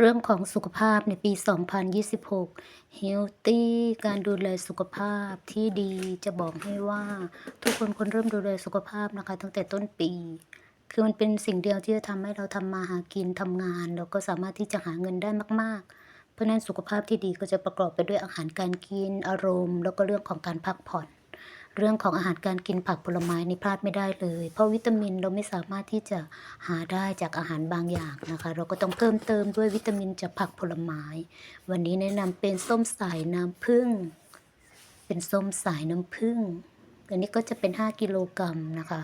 เรื่องของสุขภาพในปี 2026 Healthy การดูแลสุขภาพที่ดีจะบอกให้ว่า ทุกคนควรเริ่มดูแลสุขภาพนะคะ ตั้งแต่ต้นปี คือมันเป็นสิ่งเดียวที่จะทำให้เราทำมาหากินทำงาน แล้วก็สามารถที่จะหาเงินได้มาก ๆ เพราะฉะนั้นสุขภาพที่ดีก็จะประกอบไปด้วยอาหารการกินอารมณ์ แล้วก็เรื่องของการพักผ่อน เรื่องของอาหารการกินผักผลไม้นี่พลาดไม่ได้เลย เพราะวิตามินเราไม่สามารถที่จะหาได้จากอาหารบางอย่างนะคะ เราก็ต้องเพิ่มเติมด้วยวิตามินจากผักผลไม้ วันนี้แนะนำเป็นส้มสายน้ำผึ้งเป็นส้มสายน้ำผึ้งอันนี้ก็จะเป็น 5 กิโลกรัมนะคะ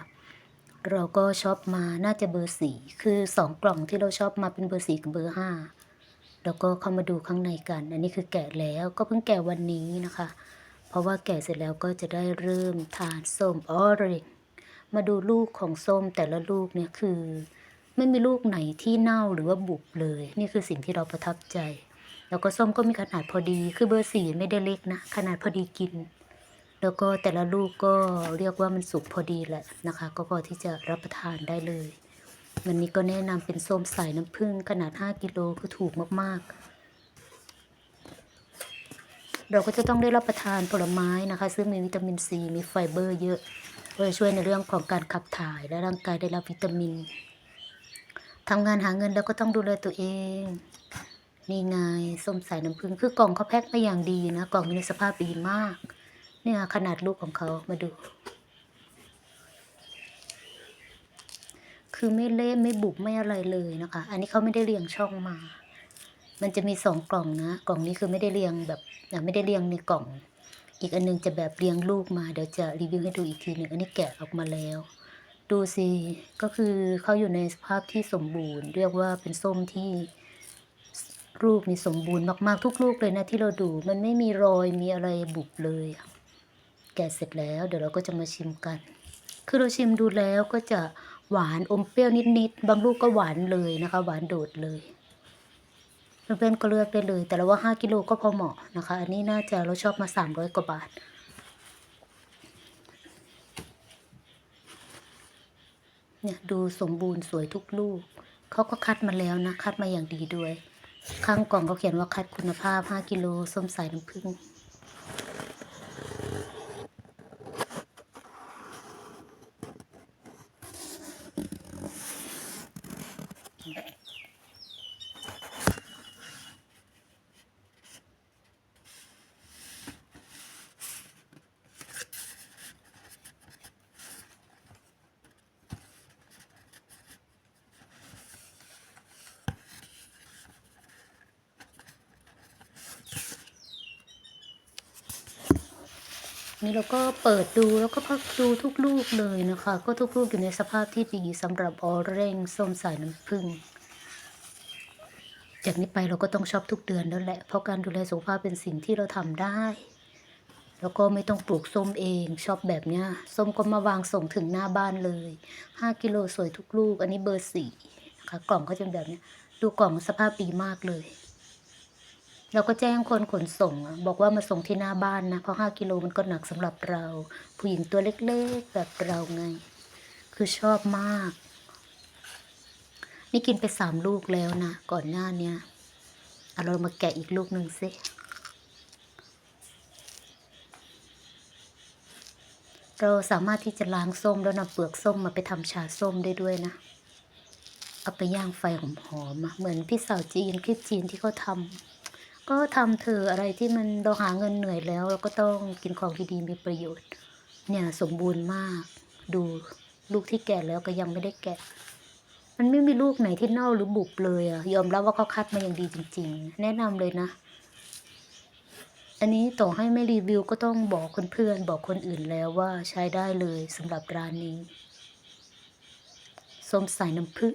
เราก็ชอบมาน่าจะเบอร์สี่คือสองกล่องที่เราชอบมาเป็นเบอร์สี่กับเบอร์ห้าแล้วก็เข้ามาดูข้างในกัน อันนี้คือแกะแล้วก็เพิ่งแกะวันนี้นะคะ ราะว่าแกะเสร็จแล้วก็จะได้เริ่มทานส้มออเรนจ์มาดูลูกของส้มแต่ละลูกเนี่ยคือ ไม่มีลูกไหนที่เน่าหรือว่าบุบเลย นี่คือสิ่งที่เราประทับใจ แล้วก็ส้มก็มีขนาดพอดีคือเบอร์สี่ไม่ได้เล็กนะ ขนาดพอดีกิน แล้วก็แต่ละลูกก็เรียกว่ามันสุกพอดีแหละนะคะ ก็พอที่จะรับประทานได้เลยวันนี้ก็แนะนำเป็นส้มสายน้ำผึ้งขนาด 5 กิโลคือถูกมากๆ เราก็จะต้องได้รับประทานผลไม้นะคะ ซึ่งมีวิตามินซีมีไฟเบอร์เยอะก็จะช่วยในเรื่องของการขับถ่ายและร่างกายได้รับวิตามินทำงานหาเงินแล้วก็ต้องดูแลตัวเองนี่ไงส้มสายน้ำผึ้งคือกล่องเขาแพ็คมาอย่างดีนะกล่องมีในสภาพดีมาก เนี่ยขนาดลูกของเขามาดู คือไม่เละไม่บุบไม่อะไรเลยนะคะ อันนี้เขาไม่ได้เรียงช่องมา มันจะมีสองกล่องนะ กล่องนี้คือไม่ได้เรียงแบบไม่ได้เรียงในกล่อง อีกอันหนึงจะแบบเรียงลูกมาเดี๋ยวจะรีวิวให้ดูอีกทีหนึ่งอันนี้แกะออกมาแล้ว ดูสิก็คือเขาอยู่ในสภาพที่สมบูรณ์ เรียกว่าเป็นส้มที่ลูกนี่สมบูรณ์มากๆทุกลูกเลยนะที่เราดูมันไม่มีรอยมีอะไรบุบเลย แกะเสร็จแล้ว เดี๋ยวเราก็จะมาชิมกัน คือเราชิมดูแล้วก็จะหวานอมเปรี้ยวนิดๆบางลูกก็หวานเลยนะคะ หวานโดดเลย เพื่อนๆก็เลือกได้เลย แต่เราว่า 5 กิโลก็พอเหมาะนะคะ อันนี้น่าจะเราชอบมา 300 กว่าบาท เนี่ยดูสมบูรณ์สวยทุกลูก เขาก็คัดมาแล้วนะ คัดมาอย่างดีด้วย ข้างกล่องเขาเขียนว่าคัดคุณภาพ 5 กิโลส้มสายน้ำผึ้ง นี่เราก็เปิดดูแล้วก็พักดูทุกลูกเลยนะคะ ก็ทุกลูกอยู่ในสภาพที่ดีสำหรับออเร่งส้มสายน้ำผึ้งจากนี้ไปเราก็ต้องชอบทุกเดือนแล้วแหละ เพราะการดูแลสุขภาพเป็นสิ่งที่เราทำได้ แล้วก็ไม่ต้องปลูกส้มเองชอบแบบเนี้ยส้มก็มาวางส่งถึงหน้าบ้านเลย 5 กิโลสวยทุกลูก อันนี้เบอร์สี่นะคะกล่องก็จะเป็นแบบเนี้ยดูกล่องสภาพดีมากเลย เราก็แจ้งคนขนส่ง บอกว่ามาส่งที่หน้าบ้านนะ เพราะ5กิโลมันก็หนักสำหรับเรา ผู้หญิงตัวเล็กๆแบบเราไง คือชอบมาก นี่กินไปสามลูกแล้วนะ ก่อนหน้าเนี้ยเอาเรามาแกะอีกลูกหนึ่งสิเราสามารถที่จะล้างส้มแล้วนำเปลือกส้มมาไปทำชาส้มได้ด้วยนะ เอาไปย่างไฟหอมๆเหมือนพี่สาวจีนคลิปจีนที่เขาทำ ก็ทำเธออะไรที่มันเราหาเงินเหนื่อยแล้ว เราก็ต้องกินของที่ดีมีประโยชน์ เนี่ยสมบูรณ์มาก ดูลูกที่แก่แล้วก็ยังไม่ได้แกะมันไม่มีลูกไหนที่เน่าหรือบุบเลยอะยอมรับว่าเขาคัดมาอย่างดีจริง ๆ แนะนำเลยนะ อันนี้ต่อให้ไม่รีวิวก็ต้องบอกเพื่อนๆบอกคนอื่นแล้วว่าใช้ได้เลยสำหรับร้านนี้ส้มสายน้ำผึ้ง